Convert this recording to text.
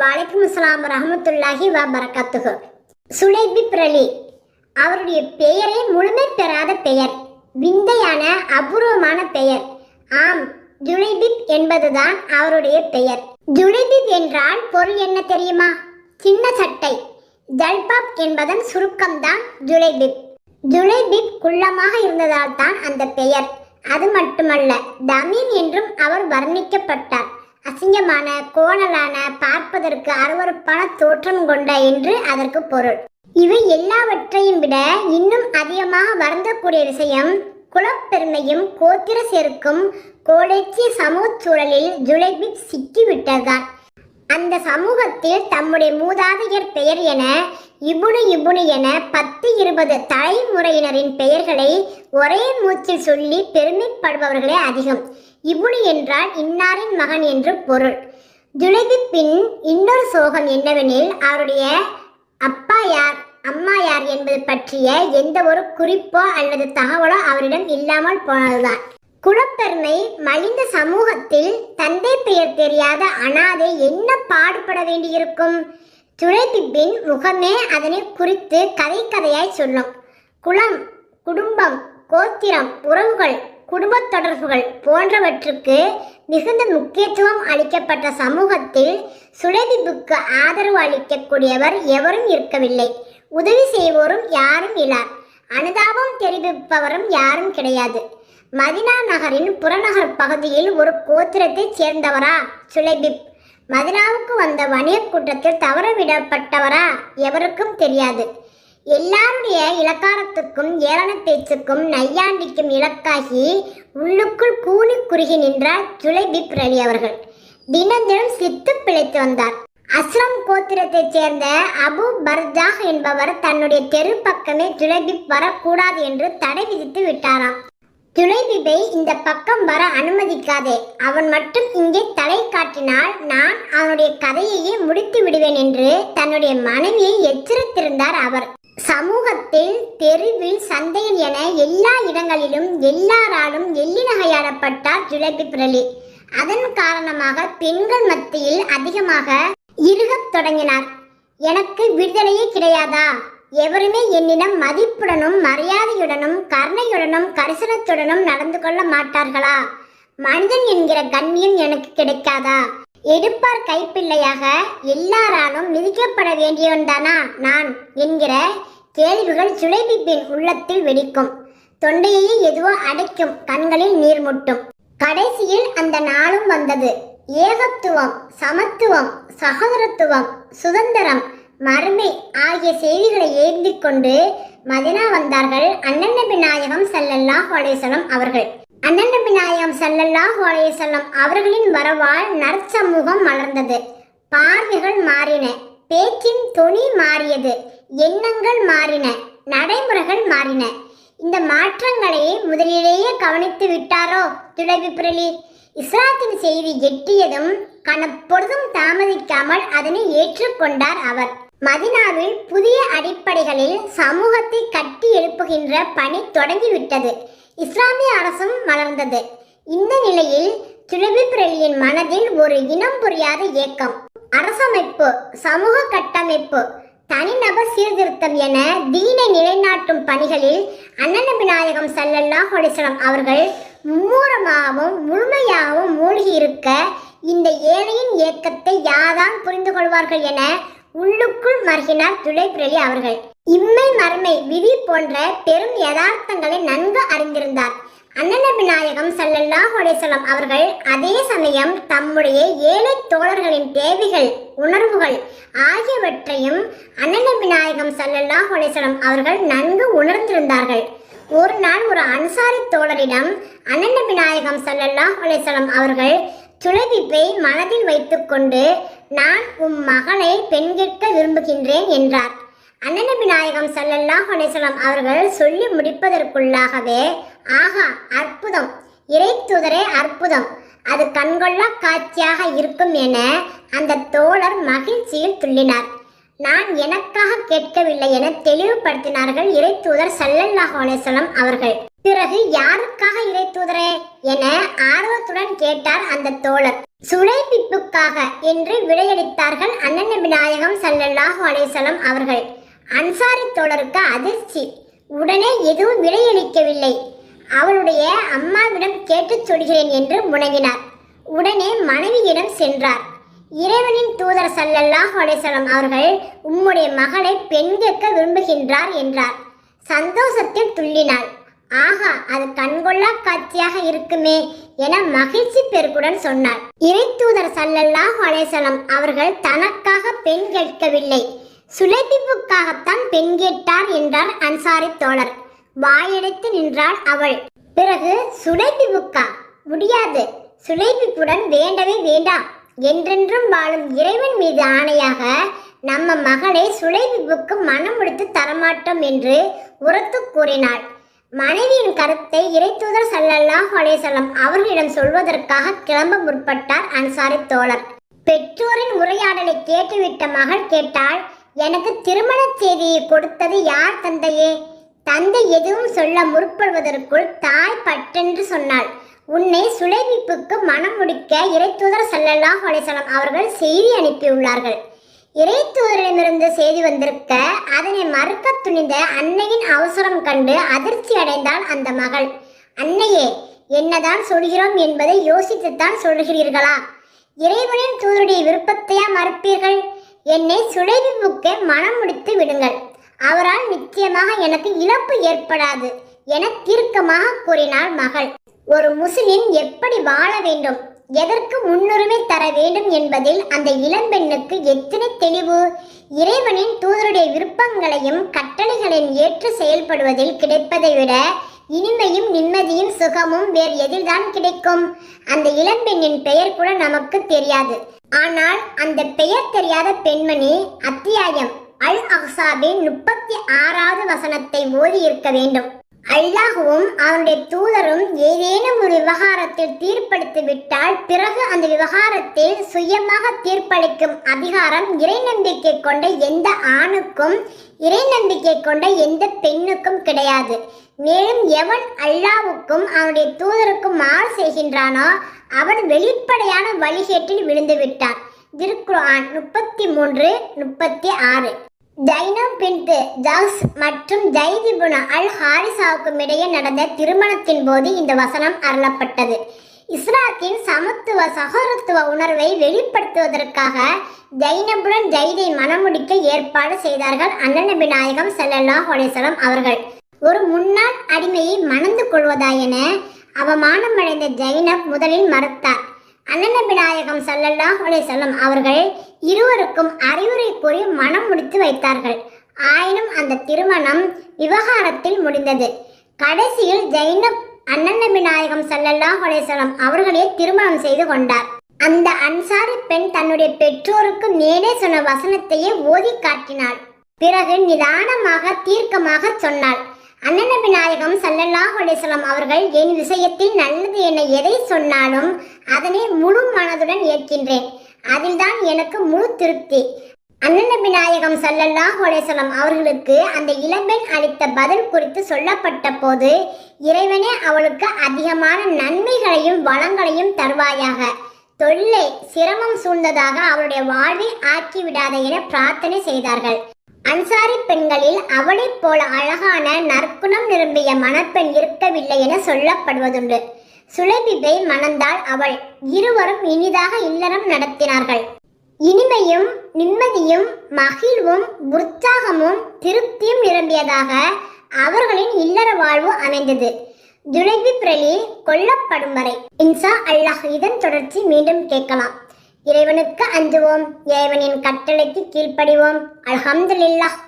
வலைக்கும் அஸ்லாம் ரஹமத்துல்லாஹி வ பரகாத்துஹு சுலைபி பிரலி. அவருடைய பெயரே முழுமை பெறாத பெயர். விந்தையான அபூர்வமான பெயர். ஆம் ஜுலைபிப் என்பதுதான் அவருடைய பெயர். ஜுலைபிப் என்றால் பொருள் என்ன தெரியுமா? சின்ன சட்டை. ஜல்பாப் என்பதன் சுருக்கம்தான் ஜுலைபிப் ஜுலைபிப் குள்ளமாக இருந்ததால் தான் அந்த பெயர். அது மட்டுமல்ல தமீன் என்றும் அவர் வர்ணிக்கப்பட்டார். அசிங்கமான கோணலான பார்ப்பதற்கு அருவருப்பான தோற்றம் கொண்ட என்று அதற்கு பொருள். இவை எல்லாவற்றையும் விட இன்னும் அதிகமாக வருந்தக்கூடிய விஷயம் குலப்பெருமையும் கோத்திர செருக்கும் கோடைச்சி சமூக சூழலில் ஜுலைபிப் சிக்கிவிட்டதுதான். அந்த சமூகத்தில் தம்முடைய மூதாதையர் பெயர் என இபுனு இபுனு என பத்து இருபது தலைமுறையினரின் பெயர்களை ஒரே மூச்சில் சொல்லி பெருமைப்படுபவர்களே அதிகம். இபுனு என்றால் இன்னாரின் மகன் என்று பொருள். ஜுலைபிப்பின் இன்னொரு சோகம் என்னவெனில் அவருடைய அப்பா யார் அம்மா யார் என்பது பற்றிய எந்த ஒரு குறிப்போ அல்லது தகவலோ அவரிடம் இல்லாமல் போனதுதான். குலப்பெருமை மலிந்த சமூகத்தில் தந்தை பெயர் தெரியாத அனாதை என்ன பாடுபட வேண்டியிருக்கும்? துளைப்பிப்பின் முகமே அதனை குறித்து கதை கதையாய் சொல்லும். குலம் குடும்பம் கோத்திரம் உறவுகள் குடும்பத் தொடர்புகள் போன்றவற்றுக்கு மிகுந்த முக்கியத்துவம் அளிக்கப்பட்ட சமூகத்தில் சுழதிப்புக்கு ஆதரவு அளிக்கக்கூடியவர் எவரும் இருக்கவில்லை. உதவி செய்வோரும் யாரும் இலார். அனுதாபம் தெரிவிப்பவரும் யாரும் கிடையாது. மதினா நகரின் புறநகர் பகுதியில் ஒரு கோத்திரத்தைச் சேர்ந்தவரா சுலைபிப்? மதினாவுக்கு வந்த வணிகக் கூட்டத்தில் தவறவிடப்பட்டவரா எவருக்கும் தெரியாது. எல்லாருடைய இலக்காரத்துக்கும் ஏளன பேச்சுக்கும் நையாண்டிக்கும் இலக்காகி உள்ளுக்குள் கூனி குறுகி நின்றார் ஜுலைபி ரலி அவர்கள். தினந்தினம் சித்து பிழைத்து வந்தார். அஸ்ரம் கோத்திரத்தைச் சேர்ந்த அபு பர்ஜாக் என்பவர் தன்னுடைய தெரு பக்கமே ஜுலைபிப் வரக்கூடாது என்று தடை விதித்து விட்டாராம். துளைபிபை இந்த பக்கம் வர அனுமதிக்காதே. அவன் மட்டும் இங்கே தலை காட்டினால் நான் அவனுடைய கதையையே முடித்து விடுவேன் என்று தன்னுடைய மனைவியை எச்சரித்திருந்தார் அவர். சமூகத்தில் தெருவில் சந்தையில் என எல்லா இடங்களிலும் எல்லாராலும் எள்ளி நகையாடப்பட்டார் ஜுலைபி பிரலி. அதன் காரணமாக பெண்கள் மத்தியில் அதிகமாக இருகத் தொடங்கினார். எனக்கு விடுதலையே கிடையாதா? எவருமே என்னிடம் மதிப்புடனும் மரியாதையுடனும் கருணையுடனும் கரிசனத்துடனும் நடந்து கொள்ள மாட்டார்களா? மனிதன் என்கிற கண்ணியம் எனக்கு கிடைக்காதா? எடுப்பார் கைப்பிள்ளையாக எல்லாராலும் மிதிக்கப்பட வேண்டியவன்தானா நான்? என்கிற கேள்விகள் சுளைபிப்பின் உள்ளத்தில் வெடிக்கும். தொண்டையை எதுவோ அடைக்கும் கண்களில் நீர் முட்டும். கடைசியில் அந்த நாளும் வந்தது. ஏகத்துவம் சமத்துவம் சகோதரத்துவம் சுதந்திரம் மறுமை ஆகிய செய்திகளை ஏந்தி கொண்டு மதினா வந்தார்கள். அண்ணன் விநாயகம் செல்லல்லா ஹோலேசலம் அவர்கள். அண்ணன் விநாயகம் செல்லல்லா ஹோலேசலம் அவர்களின் வரவால் நற்சமூகம் மலர்ந்தது. பார்வைகள் மாறின. பேச்சின் தொனி மாறியது. எண்ணங்கள் மாறின. நடைமுறைகள் மாறின. இந்த மாற்றங்களை முதலிலேயே கவனித்து விட்டாரோ? துளவி பிரலி இஸ்லாத்தின் செய்தி எட்டியதும் கணப்பொழுதும் தாமதிக்காமல் அதனை ஏற்றுக்கொண்டார் அவர். மதினாவில் புதிய அடிப்படைகளில் சமூகத்தை கட்டி எழுப்புகின்ற பணி தொடங்கிவிட்டது. இஸ்லாமிய அரசும் மலர்ந்தது. இந்த நிலையில் துளவி பிரலியின் மனதில் ஒரு இனம் புரியாத ஏக்கம். அரசமைப்பு சமூக கட்டமைப்பு தனிநபர் சீர்திருத்தம் என தீனை நிலைநாட்டும் பணிகளில் அண்ணன் விநாயகம் செல்லல்லா அலிஸ்லாம் அவர்கள் மும்மூரமாகவும் முழுமையாகவும் மூழ்கி இருக்க இந்த ஏழையின் இயக்கத்தை யாதான் புரிந்து கொள்வார்கள் என உள்ளுக்குள் மருகினார் துளைப்பிரலி அவர்கள். இம்மை மறுமை விதி போன்ற பெரும் யதார்த்தங்களை நன்கு அறிந்திருந்தார். அண்ணன் விநாயகம் சல்லல்லாஹு அலைஹிஸ்ஸலாம் அவர்கள் அதே சமயம் தம்முடைய ஏழை தோழர்களின் தேவைகள் உணர்வுகள் ஆகியவற்றையும் அண்ணன் விநாயகம் சல்லல்லாஹ் அலைஹிஸ்ஸலாம் அவர்கள் நன்கு உணர்ந்திருந்தார்கள். ஒரு நாள் ஒரு அன்சாரி தோழரிடம் அண்ணன் விநாயகம் சல்லல்லாஹ் அலைஹிஸ்ஸலாம் அவர்கள் துளவிப்பை மனதில் வைத்துக்கொண்டு நான் உம் மகனை பெண் கேட்க விரும்புகின்றேன் என்றார். அண்ணன் விநாயகம் சல்லல்லாஹ் அலைஹிஸ்ஸலாம் அவர்கள் சொல்லி முடிப்பதற்குள்ளாகவே ஆஹா அற்புதம். இறை தூதரே அற்புதம். அது கண்கொள்ளா காட்சியாக இருக்கும் என அந்த தோழர் மகிழ்ச்சியில் துள்ளினார். நான் எனக்காக கேட்கவில்லை என தெளிவுபடுத்தினார்கள் இறை தூதர் சல்லல்லாஹு அவர்கள். பிறகு யாருக்காக இறை தூதரே என ஆர்வத்துடன் கேட்டார் அந்த தோழர். சுளைபிப்புக்காக என்று விடையளித்தார்கள் அண்ணன் விநாயகம் நாயகம் அலேசலம் அவர்கள். அன்சாரி தோழருக்கு அதிர்ச்சி. உடனே எதுவும் விடையளிக்கவில்லை. அவளுடைய அம்மாவிடம் கேட்டுச் சொல்கிறேன் என்று முணங்கினார் உடனே மனைவியிடம் சென்றார். இறைவனின் தூதர் சல்லல்லாஹ் அலைஹி அவர்கள் உம்முடைய மகளை பெண் கேட்க விரும்புகின்றார் என்றார். சந்தோஷத்தில் துள்ளினாள். ஆஹா அது கண்கொள்ளா காட்சியாக இருக்குமே என மகிழ்ச்சி பெருக்குடன் சொன்னார் இறைத்தூதர் தூதர் சல்லல்லாஹ் அலேசலம் அவர்கள் தனக்காக பெண் கேட்கவில்லை. சுலைபிப்புக்காகத்தான் பெண் கேட்டார் என்றார் அன்சாரி தோழர். வாயெடுத்து நின்றாள் அவள். பிறகு சுலைபிப்புக்கா முடியாது. சுலைபிப்புடன் வேண்டவே வேண்டாம் என்றென்றும் வாழும் இறைவன் மீது ஆணையாக நம்ம மகளை சுலைபிப்புக்கு மனம் முடித்து தரமாட்டோம் என்று உரத்து கூறினாள். மனைவியின் கருத்தை இறைத்தூதர் ஸல்லல்லாஹு அலைஹி அவர்களிடம் சொல்வதற்காக கிளம்ப முற்பட்டார் அன்சாரி தோழர். பெற்றோரின் உரையாடலை கேட்டுவிட்ட மகள் கேட்டாள் எனக்கு திருமண செய்தியை கொடுத்தது யார் தந்தையே? தந்தை எதுவும் சொல்ல முற்படுவதற்குள் தாய் பட்டென்று சொன்னாள். உன்னை சுலைபிப்புக்கு மனம் முடிக்க இறைத்தூதர் ஸல்லல்லாஹு அலைஹி அவர்கள் செய்தி அனுப்பியுள்ளார்கள். இறைத்தூதரிடமிருந்து செய்தி வந்திருக்க அதனை மறுக்க துணிந்த அன்னையின் அவசரம் கண்டு அதிர்ச்சி அடைந்தாள் அந்த மகள். அன்னையே என்னதான் சொல்கிறோம் என்பதை யோசித்துத்தான் சொல்கிறீர்களா? இறைவனின் தூதருடைய விருப்பத்தையா மறுப்பீர்கள்? என்னை சுளைவிப்புக்க மனம் முடித்து விடுங்கள். அவரால் நிச்சயமாக எனக்கு இழப்பு ஏற்படாது என தீர்க்கமாக கூறினாள் மகள். ஒரு முஸ்லிம் எப்படி வாழ வேண்டும்? எதற்கு முன்னுரிமை தர வேண்டும் என்பதில் அந்த இளம்பெண்ணுக்கு எத்தனை தெளிவு? இறைவனின் தூதருடைய விருப்பங்களையும் கட்டளைகளையும் ஏற்று செயல்படுவதில் கிடைப்பதை விட இனிமையும் நிம்மதியும் சுகமும் வேறு எதில்தான் கிடைக்கும். அந்த இளம்பெண்ணின் பெயர் கூட நமக்கு தெரியாது. ஆனால் அந்த பெயர் தெரியாத பெண்மணி அத்தியாயம். அல் அஹ்சாபின் முப்பத்தி ஆறாவது வசனத்தை ஓதி இருக்க வேண்டும். அல்லாஹுவும் அவனுடைய தூதரும் ஏதேனும் ஒரு விவகாரத்தில் தீர்ப்பளித்து விட்டால் பிறகு அந்த விவகாரத்தில் சுயமாக தீர்ப்பளிக்கும் அதிகாரம் இறை நம்பிக்கை கொண்ட எந்த ஆணுக்கும் இறை நம்பிக்கை கொண்ட எந்த பெண்ணுக்கும் கிடையாது. மேலும் எவன் அல்லாவுக்கும் அவனுடைய தூதருக்கும் மாறு செய்கின்றானோ அவன் வெளிப்படையான வழிகேட்டில் விழுந்து விட்டான். திருக்குர்ஆன் முப்பத்தி மூன்று முப்பத்தி ஆறு. ஜைனப் பின்து ஜாஸ் மற்றும் ஜைதிபுன அல் ஹாரிசாவுக்கும் இடையே நடந்த திருமணத்தின் போது இந்த வசனம் அருளப்பட்டது. இஸ்லாத்தின் சமத்துவ சகோதரத்துவ உணர்வை வெளிப்படுத்துவதற்காக ஜைனபுடன் ஜைதை மணமுடிக்க ஏற்பாடு செய்தார்கள் அண்ணநபி நாயகம் செல்லல்லா அலைஹி அவர்கள். ஒரு முன்னாள் அடிமையை மணந்து கொள்வதா என அவமானமடைந்த ஜைனப் முதலில் மறுத்தார். அண்ணன் நாயகம் ஸல்லல்லாஹு அவர்கள் இருவருக்கும் அறிவுரை கூறி மனம் முடித்து வைத்தார்கள். ஆயினும் அந்த திருமணம் விவகாரத்தில் முடிந்தது. கடைசியில் ஜைனப் அண்ணன் நபி நாயகம் ஸல்லல்லாஹு அவர்களே திருமணம் செய்து கொண்டார். அந்த அன்சாரி பெண் தன்னுடைய பெற்றோருக்கு நேரே சொன்ன வசனத்தையே ஓதி காட்டினாள். பிறகு நிதானமாக தீர்க்கமாக சொன்னாள். அண்ணனபி நாயகம் சல்லல்லாஹ் அலைஹி அவர்கள் என் விஷயத்தில் நல்லது என எதை சொன்னாலும் அதனை முழு மனதுடன் ஏற்கின்றேன். அதில்தான் எனக்கு முழு திருப்தி. அண்ணனபி நாயகம் சல்லல்லாஹ் அலைஹி அவர்களுக்கு அந்த இளம்பெண் அளித்த பதில் குறித்து சொல்லப்பட்ட போது இறைவனே அவளுக்கு அதிகமான நன்மைகளையும் வளங்களையும் தருவாயாக. தொல்லை சிரமம் சூழ்ந்ததாக அவளுடைய வாழ்வை ஆக்கிவிடாத என பிரார்த்தனை செய்தார்கள். அன்சாரி பெண்களில் அவளைப் போல அழகான நற்குணம் நிரம்பிய மணப்பெண் இருக்கவில்லை என சொல்லப்படுவதுண்டு. சுலைபிபை மணந்தாள் அவள். இருவரும் இனிதாக இல்லறம் நடத்தினார்கள். இனிமையும் நிம்மதியும் மகிழ்வும் உற்சாகமும் திருப்தியும் நிரம்பியதாக அவர்களின் இல்லற வாழ்வு அமைந்தது. ஜுலைபி பிரலி கொல்லப்படும் வரை. இன்சா அல்லாஹ் இதன் தொடர்ச்சி மீண்டும் கேட்கலாம். இறைவனுக்கு அஞ்சுவோம். இறைவனின் கட்டளைக்கு கீழ்ப்படிவோம். அல்ஹம்துலில்லாஹ்.